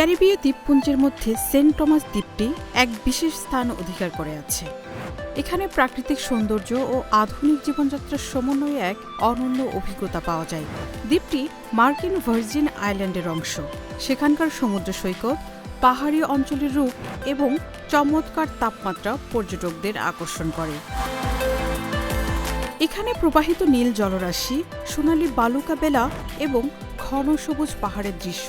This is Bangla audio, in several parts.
ক্যারিবীয় দ্বীপপুঞ্জের মধ্যে সেন্ট টমাস দ্বীপটি এক বিশেষ স্থান অধিকার করে আছে। এখানে প্রাকৃতিক সৌন্দর্য ও আধুনিক জীবনযাত্রার সমন্বয়ে এক অনন্য অভিজ্ঞতা পাওয়া যায়। দ্বীপটি মার্কিন ভার্জিন আইল্যান্ডের অংশ। সেখানকার সমুদ্র সৈকত, পাহাড়ি অঞ্চলের রূপ এবং চমৎকার তাপমাত্রা পর্যটকদের আকর্ষণ করে। এখানে প্রবাহিত নীল জলরাশি, সোনালি বালুকা বেলা এবং ঘন সবুজ পাহাড়ের দৃশ্য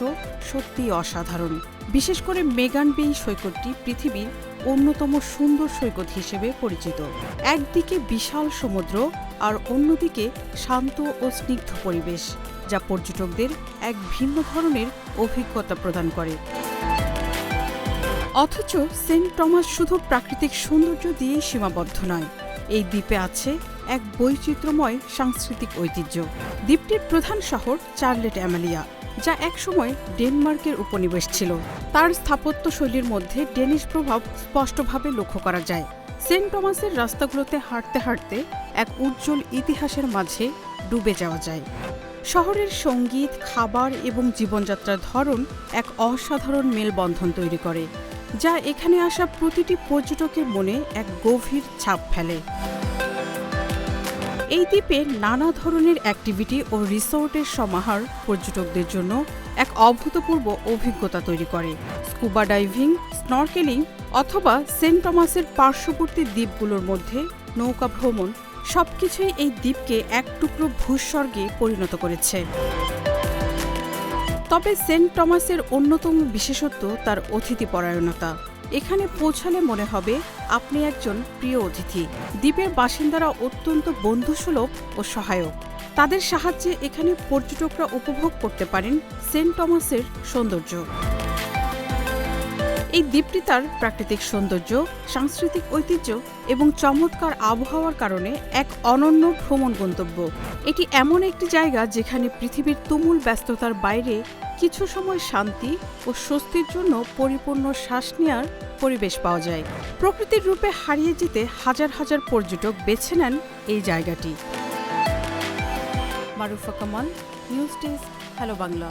সত্যিই অসাধারণ। বিশেষ করে মেগান বেই সৈকতটি পৃথিবীর অন্যতম সুন্দর সৈকত হিসেবে পরিচিত। একদিকে বিশাল সমুদ্র আর অন্যদিকে শান্ত ও স্নিগ্ধ পরিবেশ, যা পর্যটকদের এক ভিন্ন ধরনের অভিজ্ঞতা প্রদান করে। অথচ সেন্ট টমাস শুধু প্রাকৃতিক সৌন্দর্য দিয়েই সীমাবদ্ধ নয়, এই দ্বীপে আছে এক বৈচিত্র্যময় সাংস্কৃতিক ঐতিহ্য। দ্বীপটির প্রধান শহর চার্লেট অ্যামালিয়া, যা একসময় ডেনমার্কের উপনিবেশ ছিল। তার স্থাপত্য শৈলীর মধ্যে ডেনিশ প্রভাব স্পষ্টভাবে লক্ষ্য করা যায়। সেন্ট টমাসের রাস্তাগুলোতে হাঁটতে হাঁটতে এক উজ্জ্বল ইতিহাসের মাঝে ডুবে যাওয়া যায়। শহরের সংগীত, খাবার এবং জীবনযাত্রার ধরন এক অসাধারণ মেলবন্ধন তৈরি করে, যা এখানে আসা প্রতিটি পর্যটকের মনে এক গভীর ছাপ ফেলে। এই দ্বীপে নানা ধরনের অ্যাক্টিভিটি ও রিসোর্টের সমাহার পর্যটকদের জন্য এক অভূতপূর্ব অভিজ্ঞতা তৈরি করে। স্কুবা ডাইভিং স্নরকেলিং অথবা সেন্ট টমাসের পার্শ্ববর্তী দ্বীপগুলোর মধ্যে নৌকা ভ্রমণ সবকিছুই এই দ্বীপকে এক টুকরো ভূস্বর্গে পরিণত করেছে। তবে সেন্ট টমাসের অন্যতম বিশেষত্ব তার অতিথি পরায়ণতা এখানে পৌঁছালে মনে হবে আপনি একজন প্রিয় অতিথি। দ্বীপের বাসিন্দারা অত্যন্ত বন্ধুসুলভ ও সহায়ক। তাদের সাহায্যে এখানে পর্যটকরা উপভোগ করতে পারেন সেন্ট টমাসের সৌন্দর্য। এই দ্বীপটি তার প্রাকৃতিক সৌন্দর্য, সাংস্কৃতিক ঐতিহ্য এবং চমৎকার আবহাওয়ার কারণে এক অনন্য ভ্রমণ গন্তব্য। এটি এমন একটি জায়গা যেখানে পৃথিবীর তুমুল ব্যস্ততার বাইরে কিছু সময় শান্তি ও স্বস্তির জন্য পরিপূর্ণ শ্বাস নেওয়ার পরিবেশ পাওয়া যায়। প্রকৃতির রূপে হারিয়ে যেতে হাজার হাজার পর্যটক বেছে নেন এই জায়গাটি। Marufa Kamal, news desk, hello Bangla.